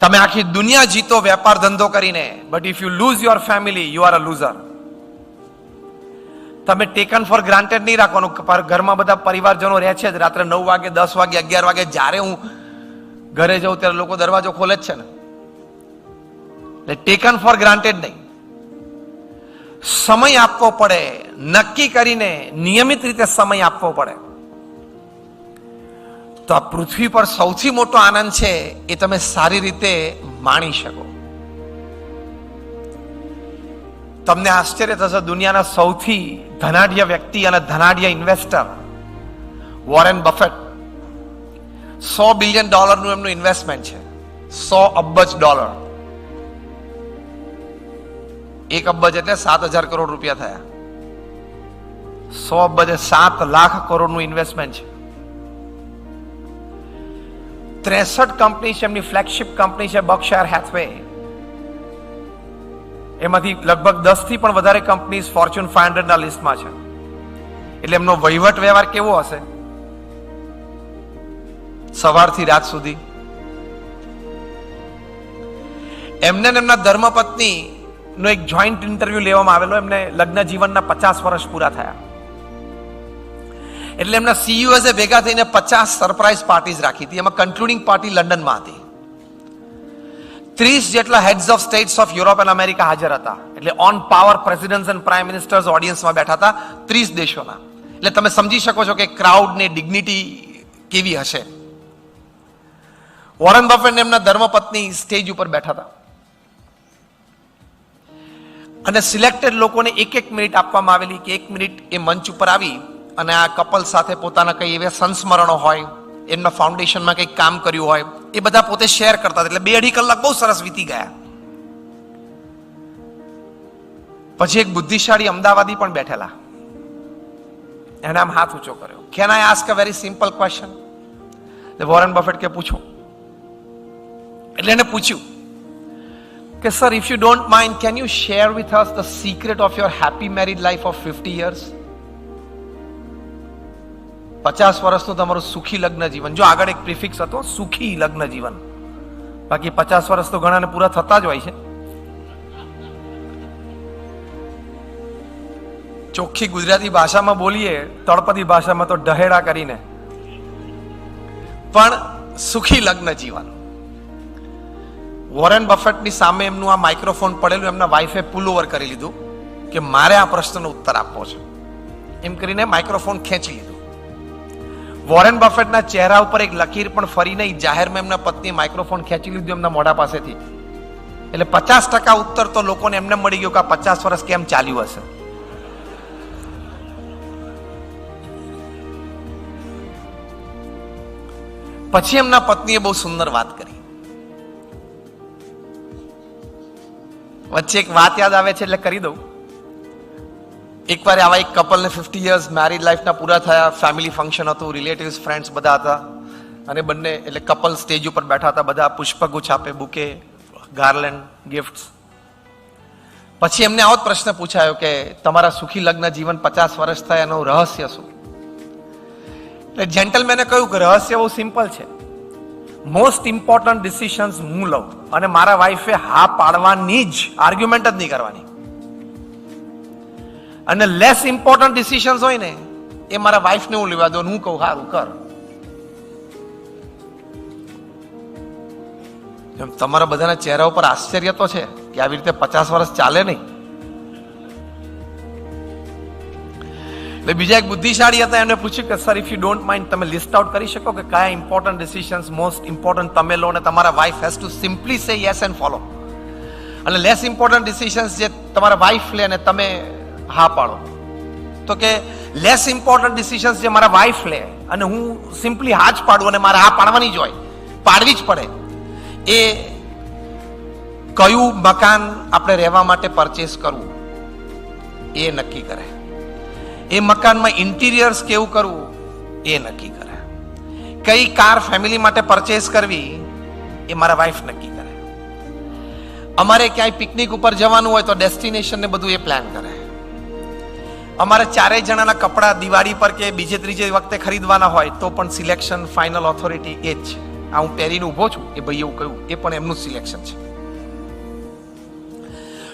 તમે આખી દુનિયા જીતો, વેપાર ધંધો કરીને. But if you lose your family you are a loser તમે ટેકન ફોર ગ્રાન્ટેડ નહીં રાખવાનું. ઘરમાં બધા પરિવારજનો રહે છે જ. રાત્રે નવ વાગે, દસ વાગે, અગિયાર વાગે, જ્યારે હું ઘરે જાઉં ત્યારે લોકો દરવાજો ખોલે જ છે ને. એટલે ટેકન ફોર ગ્રાન્ટેડ નહીં. સમય આપવો પડે. નક્કી કરીને નિયમિત રીતે સમય આપવો પડે. તો આ પૃથ્વી પર સૌથી મોટો આનંદ છે એ તમે સારી રીતે માણી શકો. તમને આશ્ચર્ય થશે દુનિયાના સૌથી ધનાઢ્ય વ્યક્તિ અને ધનાઢ્ય ઇન્વેસ્ટર વોરેન બફેટ સો બિલિયન ડોલરનું એમનું ઇન્વેસ્ટમેન્ટ છે. સો અબજ ડોલર. એક અબજ એટલે સાત હજાર કરોડ રૂપિયા થયા. સો અબજ સાત લાખ કરોડનું ઇન્વેસ્ટમેન્ટ છે. ત્રેસઠ કંપની છે, એમની ફ્લેગશિપ કંપની છે બક્ષાર હેથવે એમાંથી લગભગ દસથી પણ વધારે કંપનીઝ ફોર્ચ્યુન ફાઈવ હંડ્રેડ ના લિસ્ટમાં છે. એટલે એમનો વહીવટ વ્યવહાર કેવો હશે? સવારથી રાત સુધી. એમને એમના ધર્મપત્ની નો એક જોઈન્ટ ઇન્ટરવ્યુ લેવામાં આવેલો, એમને લગ્ન જીવનના પચાસ વર્ષ પૂરા થયા. એટલે એમના સીઈઓએ ભેગા થઈને પચાસ સરપ્રાઇઝ પાર્ટીઝ રાખી હતી. એમાં કન્ક્લુડિંગ પાર્ટી લંડનમાં હતી. ત્રીસ જેટલા heads of states of Europe and America હાજર હતા. એટલે on power presidents and prime ministers ઓડિયન્સમાં બેઠા હતા ત્રીસ દેશોના. એટલે તમે સમજી શકો છો કે ક્રાઉડની ડિગ્નિટી કેવી હશે. વોરન બફેટ એમના ધર્મપત્ની સ્ટેજ ઉપર બેઠા હતા. અને સિલેક્ટેડ લોકોને એક એક મિનિટ આપવામાં આવેલી કે એક મિનિટ એ મંચ ઉપર આવી. અને આ કપલ સાથે પોતાના કઈ એવા સંસ્મરણો હોય, એમના ફાઉન્ડેશનમાં કંઈક કામ કર્યું હોય, એ બધા પોતે શેર કરતા. એટલે બે અઢી કલાક બહુ સરસ વીતી ગયા. પછી એક બુદ્ધિશાળી અમદાવાદી પણ બેઠેલા. એને આમ હાથ ઊંચો કર્યો. Can I ask a very simple question Warren Buffett કે, પૂછો. એટલે એને પૂછ્યું કે sir if you don't mind can you share with us the secret of your happy married life of fifty years પચાસ વર્ષનું તમારું સુખી લગ્ન જીવન. જો આગળ એક પ્રિફિક્સ હતો, સુખી લગ્ન જીવન. બાકી પચાસ વર્ષ તો ઘણાને પૂરા થતા જ હોય છે. ચોખ્ખી ગુજરાતી ભાષામાં બોલીએ, તળપદી ભાષામાં તો ઢહેડા કરીને. પણ સુખી લગ્ન જીવન. વોરેન બફેટની સામે એમનું આ માઇક્રોફોન પડેલું, એમના વાઈફે પુલ ઓવર કરી લીધું કે મારે આ પ્રશ્નનો ઉત્તર આપવો છે. એમ કરીને માઇક્રોફોન ખેંચી લીધું. વોરેન બફેટના ચહેરા ઉપર એક લકીર પણ ફરી નહીં. જાહેરમાં એમના પત્ની માઇક્રોફોન ખેંચી લીધું એમના મોઢા પાસેથી. એટલે પચાસ ટકા ઉત્તર તો લોકોને એમને મળી ગયો કે આ પચાસ વર્ષ કેમ ચાલ્યું હશે? પછી એમના પત્નીએ બહુ સુંદર વાત કરી. વચ્ચે એક વાત યાદ આવે છે એટલે કરી દઉં. એકવાર આવા એક કપલને ફિફ્ટી યર્સ મેરીડ લાઈફના પૂરા થયા ફેમિલી ફંક્શન હતું રિલેટિવ્સ ફ્રેન્ડ્સ બધા હતા. અને બંને, એટલે કપલ સ્ટેજ ઉપર બેઠા હતા, બધા પુષ્પગુચ્છ આપે બુકે ગાર્લેન્ડ ગિફ્ટ્સ પછી એમને આવો જ પ્રશ્ન પૂછાયો કે, તમારા સુખી લગ્ન જીવન પચાસ વર્ષ થયા, એનું રહસ્ય શું? એટલે જેન્ટલમેને કહ્યું કે, રહસ્ય બહુ સિમ્પલ છે. મોસ્ટ ઇમ્પોર્ટન્ટ ડિસિશન્સ હું લઉં અને મારા વાઈફે હા પાડવાની જ આર્ગ્યુમેન્ટ જ નહીં કરવાની. અને લેસ ઇમ્પોર્ટન્ટ ડિસિશન્સ હોય ને, એ મારા વાઈફને હું લેવા દઉં હું કહું સારું કર. તમારા બધાના ચહેરા ઉપર આશ્ચર્ય તો છે કે આવી રીતે પચાસ વર્ષ ચાલે નહીં. એટલે બીજા એક બુદ્ધિશાળી હતા, એમને પૂછ્યું કે sir if you don't mind તમે લિસ્ટ આઉટ કરી શકો કે કયા ઇમ્પોર્ટન્ટ ડિસિશન્સ મોસ્ટ ઇમ્પોર્ટન્ટ તમે લો અને તમારા wife has to simply say yes and follow અને લેસ ઇમ્પોર્ટન્ટ ડિસિશન્સ જે તમારા વાઇફ લે અને તમે હા પાડો. તો કે લેસ ઇમ્પોર્ટન્ટ ડિસિશન્સ જે મારા વાઇફ લે અને હું સિમ્પલી હા જ પાડું અને મારે હા પાડવાની જ હોય, પાડવી જ પડે. એ કયું મકાન આપણે રહેવા માટે પરચેસ કરવું, એ નક્કી કરે. એ મકાનમાં ઇન્ટિરિયર્સ કેવું કરવું, એ નક્કી કરે. કઈ કાર ફેમિલી માટે પરચેસ કરવી, એ મારા વાઈફ નક્કી કરે. અમારે ક્યાંય પિકનિક ઉપર જવાનું હોય તો ડેસ્ટિનેશન ને બધું એ પ્લાન કરે. અમારે ચારેય જણાના કપડાં દિવાળી પર કે બીજે ત્રીજે વખતે ખરીદવાના હોય, તો પણ સિલેક્શન ફાઇનલ ઓથોરિટી એ જ છે. આ હું પહેરીને ઊભો છું, એ ભાઈ એવું કહ્યું, એ પણ એમનું સિલેક્શન છે.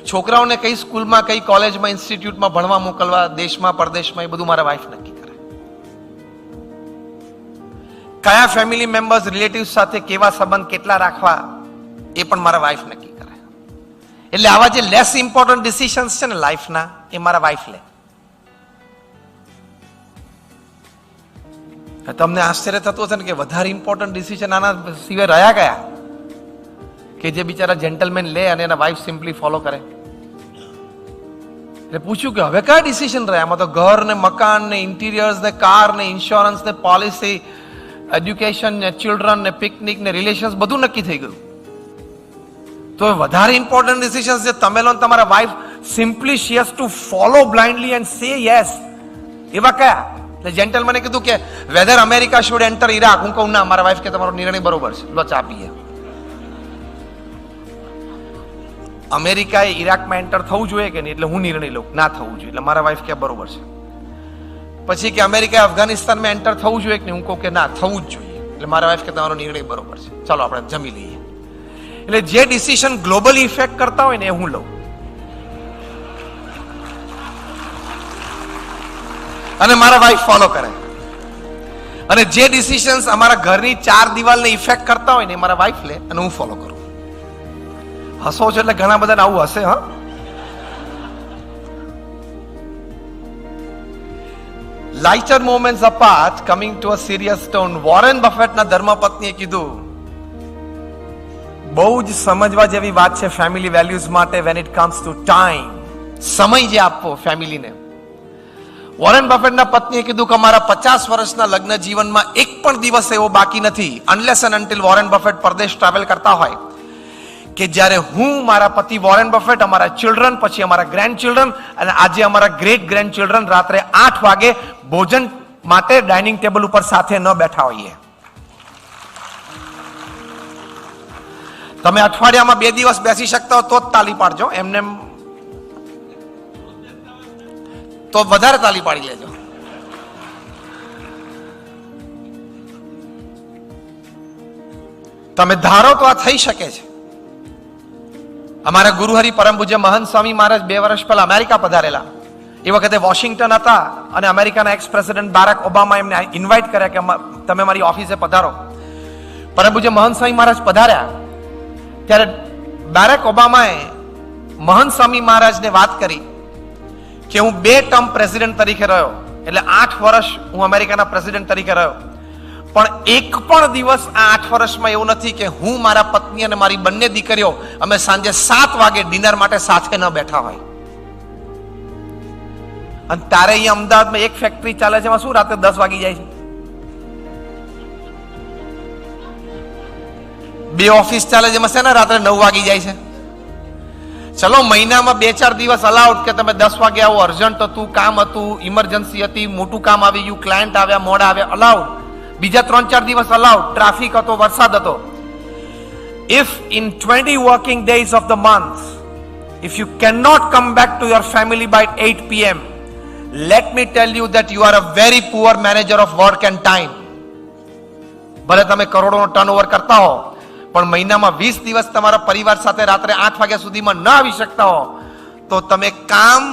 છોકરાઓને કઈ સ્કૂલમાં, કઈ કોલેજમાં ઇન્સ્ટિટ્યૂટમાં ભણવા મોકલવા, દેશમાં, પરદેશમાં, એ બધું મારા વાઈફ નક્કી કરે. કયા ફેમિલી મેમ્બર્સ રિલેટિવ્સ સાથે કેવા સંબંધ, કેટલા રાખવા, એ પણ મારા વાઈફ નક્કી કરે. એટલે આવા જે લેસ ઇમ્પોર્ટન્ટ ડિસિશન્સ છે ને લાઈફના એ મારા વાઈફ લે. તમને આશ્ચર્ય થતું હશે ને કે વધારે ઇમ્પોર્ટન્ટ ડિસિઝન આના સિવાય રહ્યા ગયા કે જે બિચારા જેન્ટલમેન લે અને એના વાઈફ સિમ્પલી ફોલો કરે. એટલે પૂછ્યું કે હવે કયા ડિસિઝન રહ્યા? આમાં તો ઘર ને મકાન ને ઇન્ટિરિયર્સ ને કાર ને ઇન્સ્યોરન્સ ને પોલિસી એજ્યુકેશન ને ચિલ્ડ્રન ને પિકનિક ને રિલેશન્સ બધું નક્કી થઈ ગયું. તો વધારે ઇમ્પોર્ટન્ટ ડિસિઝન્સ જે તમે લો તમારા wife simply she has to follow blindly and say yes એવા કયા? એટલે જેન્ટલમને કીધું કે whether America should enter Iraq હું કહું, ના, મારા વાઈફ કે તમારો નિર્ણય બરોબર છે. લો, ચા પીએ. અમેરિકાએ ઈરાકમાં એન્ટર થવું જોઈએ કે નહીં? એટલે હું નિર્ણય લઉં. ના થવું જોઈએ. એટલે મારા વાઈફ કે બરોબર છે. પછી કે અમેરિકાએ અફઘાનિસ્તાનમાં એન્ટર થવું જોઈએ કે નહીં? હું કહું કે, ના, થવું જ જોઈએ. એટલે મારા વાઈફ કે તમારો નિર્ણય બરોબર છે. ચાલો, આપણે જમી લઈએ. એટલે જે ડિસિશન ગ્લોબલી ઇફેક્ટ કરતા હોય ને એ હું લઉં. અને મારા વાઈફ ફોલો કરે. અને જે ડિસિશન્સ અમારા ઘરની ચાર દિવાલને ઇફેક્ટ કરતા હોય ને એ મારા વાઈફ લે અને હું ફોલો કરું. હસો છો એટલે ઘણા બધાને આવું હશે, હા? Lighter moments apart coming to a serious tone Warren બફેટના ધર્મપત્નીએ કીધું, બહુ જ સમજવા જેવી વાત છે ફેમિલી વેલ્યુઝ માટે when it comes to time સમય જે આપવો ફેમિલીને વોરેન બફેટના પત્નીએ કીધું કે અમારા પચાસ વર્ષના લગ્ન જીવનમાં એક પણ દિવસ એવો બાકી નથી unless and until Warren Buffett પરદેશ travel કરતા હોય. કે જ્યારે હું, મારા પતિ વોરેન બફેટ અમારા ચિલ્ડ્રન પછી અમારા ગ્રેન્ડ ચિલ્ડ્રન અને આજે અમારા ગ્રેટ ગ્રેન્ડ ચિલ્ડ્રન રાત્રે આઠ વાગે ભોજન માટે ડાઇનિંગ ટેબલ ઉપર સાથે ન બેઠા હોઈએ. તમે અઠવાડિયામાં બે દિવસ બેસી શકતા હો, તો જ તાલી પાડજો. એમને તો વધારે તાલી પાડી લેજો. તમે ધારો તો આ થઈ શકે છે. અમારા ગુરુહરિ પરમ પૂજ્ય મહંત સ્વામી મહારાજ બે વર્ષ પહેલા અમેરિકા પધારેલા. એ વખતે વોશિંગ્ટન હતા અને અમેરિકાના એક્સ પ્રેસિડેન્ટ બારાક ઓબામા એમને ઇન્વાઇટ કર્યા કે તમે મારી ઓફિસે પધારો. પરમ પૂજ્ય મહંત સ્વામી મહારાજ પધાર્યા. ત્યારે બારાક ઓબામાએ મહંત સ્વામી મહારાજને વાત કરી. કે હું બે ટર્મ પ્રેસિડેન્ટ તરીકે રહ્યો. એટલે આઠ વર્ષ હું અમેરિકાના પ્રેસિડેન્ટ તરીકે રહ્યો. પણ એક પણ દિવસ આ આઠ વર્ષમાં એવું નથી કે હું મારા પત્ની અને મારી બંને દીકરીઓ અમે સાંજે સાત વાગે ડિનર માટે સાથે ન બેઠા હોય. અને તારે અહીંયા અમદાવાદમાં એક ફેક્ટરી ચાલે છે, એમાં શું રાતે દસ વાગી જાય છે? બે ઓફિસ ચાલે છે, એમાં શેના રાત્રે નવ વાગી જાય છે? ચલો, મહિનામાં બે ચાર દિવસ અલાઉડ કે તમે દસ વાગે આવો અર્જન્ટ હતું, કામ હતું ઇમરજન્સી હતી, મોટું કામ આવી ગયું ક્લાયન્ટ આવ્યા, મોડા આવ્યા અલાઉડ બીજા ત્રણ ચાર દિવસ અલાઉડ ટ્રાફિક હતો, વરસાદ હતો. If in twenty working days of the month if you can not come back to your family by eight PM let me tell you that you are a very poor manager of work and time ભલે તમે કરોડોનો turnover કરતા હો પણ મહિનામાં વીસ દિવસ તમારા પરિવાર સાથે રાત્રે આઠ વાગ્યા સુધીમાં ન આવી શકતા હો. તો તમે કામ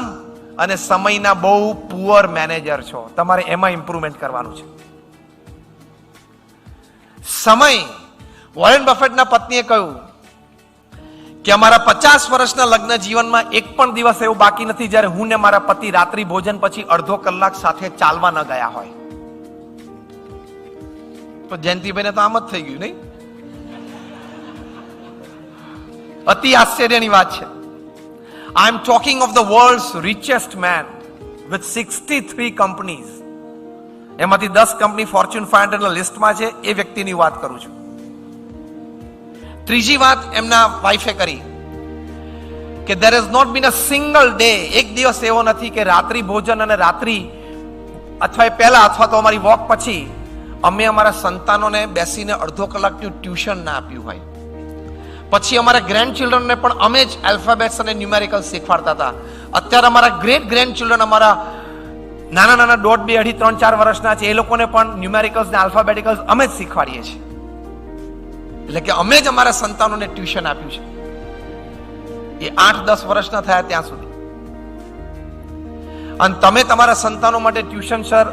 અને સમયના બહુ પુઅર મેનેજર છો. તમારે એમાં ઇમ્પ્રુવમેન્ટ કરવાનું છે. સમય. વોરેન બફેટના પત્નીએ કહ્યું કે અમારા પચાસ વર્ષના લગ્ન જીવનમાં એક પણ દિવસ એવું બાકી નથી જ્યારે હું ને મારા પતિ રાત્રિ ભોજન પછી અડધો કલાક સાથે ચાલવા ન ગયા હોય. તો જયંતિભાઈને તો આમ જ થઈ ગયું, નહીં? અતિ આશ્ચર્યની વાત છે. I am talking of the world richest man with sixty three companies એમાંથી દસ કંપની ફોર્ચ્યુન ફાઈવ હંડ્રેડ લિસ્ટમાં છે, એ વ્યક્તિની વાત કરું છું. ત્રીજી વાત એમના વાઈફે કરી, કે there is not been a single day એક દિવસ એવો નથી કે રાત્રિ ભોજન અને રાત્રિ અથવા એ પહેલા અથવા તો અમારી વોક પછી, અમે અમારા સંતાનોને બેસીને અડધો કલાકનું ટ્યુશન ના આપ્યું હોય. પછી અમારા ગ્રેન્ડ ચિલ્ડ્રનને પણ અમે જ આલ્ફાબેટ્સ અને ન્યુમેરિકલ શીખવાડતા હતા. અત્યારે અમારા ગ્રેટ ગ્રેન્ડ ચિલ્ડ્રન અમારા નાના નાના દોઢ બે અઢી ત્રણ ચાર વર્ષના છે, એ લોકોને પણ ન્યુમેરિકલ્સ ને આલ્ફાબેટિકલ્સ અમે જ શીખવાડીએ છીએ. એટલે કે અમે જ અમારા સંતાનોને ટ્યુશન આપ્યું છે. એ આઠ દસ વર્ષના થયા ત્યાં સુધી. અને તમે તમારા સંતાનો માટે ટ્યુશન સર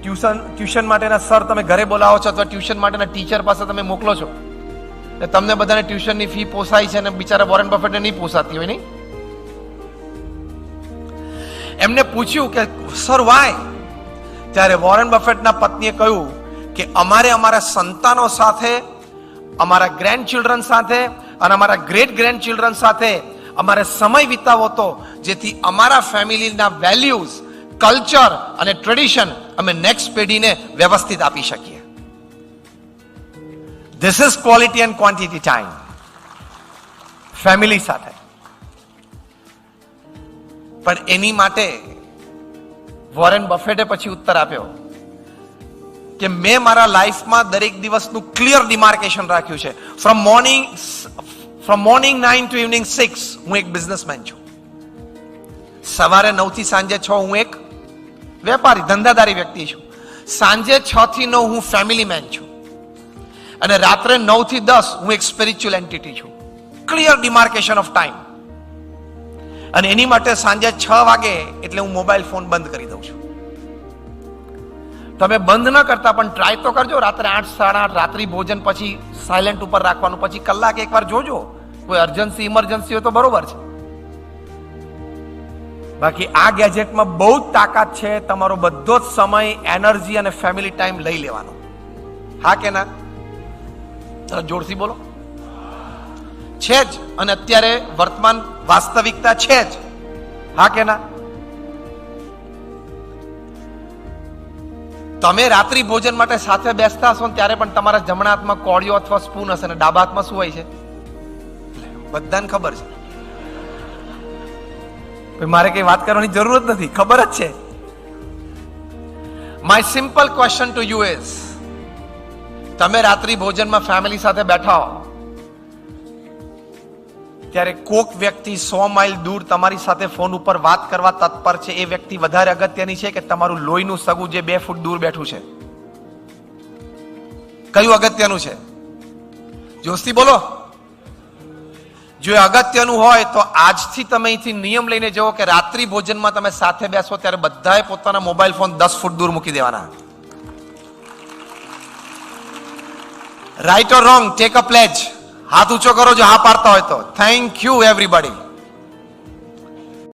ટ્યુશન ટ્યુશન માટેના સર તમે ઘરે બોલાવો છો અથવા ટ્યુશન માટેના ટીચર પાસે તમે મોકલો છો એટલે તમને બધાને ટ્યુશનની ફી પોસાય છે અને બિચારા વોરેન બફેટને નહીં પોસાતી હોય, નહીં? એમને પૂછ્યું કે, સર વાય ત્યારે વોરેન બફેટના પત્નીએ કહ્યું કે, અમારે અમારા સંતાનો સાથે, અમારા ગ્રેન્ડ ચિલ્ડ્રન સાથે અને અમારા ગ્રેટ ગ્રેન્ડ ચિલ્ડ્રન સાથે અમારે સમય વિતાવો તો, જેથી અમારા ફેમિલીના વેલ્યુઝ કલ્ચર અને ટ્રેડિશન અમે નેક્સ્ટ પેઢીને વ્યવસ્થિત આપી શકીએ. This is quality and quantity time family સાથે. પણ એની માટે વોરેન બફેટે પછી ઉત્તર આપ્યો કે મેં મારા લાઈફમાં દરેક દિવસનું ક્લિયર ડિમાર્કેશન રાખ્યું છે. From morning from morning nine to evening six હું એક બિઝનેસમેન છું. સવારે નવથી સાંજે છ હું એક વેપારી, ધંધાદારી વ્યક્તિ છું. સાંજે છ થી નવ હું ફેમિલી મેન છું. અને રાત્રે નવથી દસ હું એક સ્પિરિચ્યુઅલ એન્ટિટી છું. ક્લિયર ડિમાર્કેશન ઓફ ટાઈમ અને એની માટે સાંજે છ વાગે એટલે હું મોબાઈલ ફોન બંધ કરી દઉં છું. તમે બંધ ન કરતા, પણ ટ્રાય તો કરજો. રાત્રે આઠ, સાડા આઠ, રાત્રિ ભોજન પછી સાયલેન્ટ ઉપર રાખવાનું, પછી કલાક એકવાર જોજો. કોઈ અર્જન્સી ઇમરજન્સી હોય તો બરોબર છે. બાકી આ ગેજેટમાં બહુ જ તાકાત છે તમારો બધો જ સમય એનર્જી અને ફેમિલી ટાઈમ લઈ લેવાનો. હા કે ના? જરા જોરથી બોલો. છે જ, અને અત્યારે વર્તમાન વાસ્તવિકતા છે જ. હા કે ના? તમે રાત્રિ ભોજન માટે સાથે બેસતા હશો ત્યારે પણ તમારા જમણા હાથમાં કોળિયો અથવા સ્પૂન હશે અને ડાબા હાથમાં શું હોય છે? બધાને ખબર છે. મારે કઈ વાત કરવાની જરૂર જ નથી. ખબર જ છે. My simple question to you is તમે રાત્રિ ભોજનમાં ફેમિલી સાથે બેઠા હો. ત્યારે કોક વ્યક્તિ સો માઇલ દૂર તમારી સાથે ફોન ઉપર વાત કરવા તત્પર છે. એ વ્યક્તિ વધારે અગત્યની છે કે તમારું લોહીનું સગું જે બે ફૂટ દૂર બેઠું છે. કયું અગત્યનું છે? જોશી, બોલો. જો અગત્યનું હોય તો આજથી તમે અહીંથી નિયમ લઈને જવો કે રાત્રિ ભોજનમાં તમે સાથે બેસો ત્યારે બધાએ પોતાના મોબાઈલ ફોન દસ ફૂટ દૂર મૂકી દેવાના. Right or wrong take a pledge હાથ ઊંચો કરો જો હા પાડતા હોય તો. Thank you everybody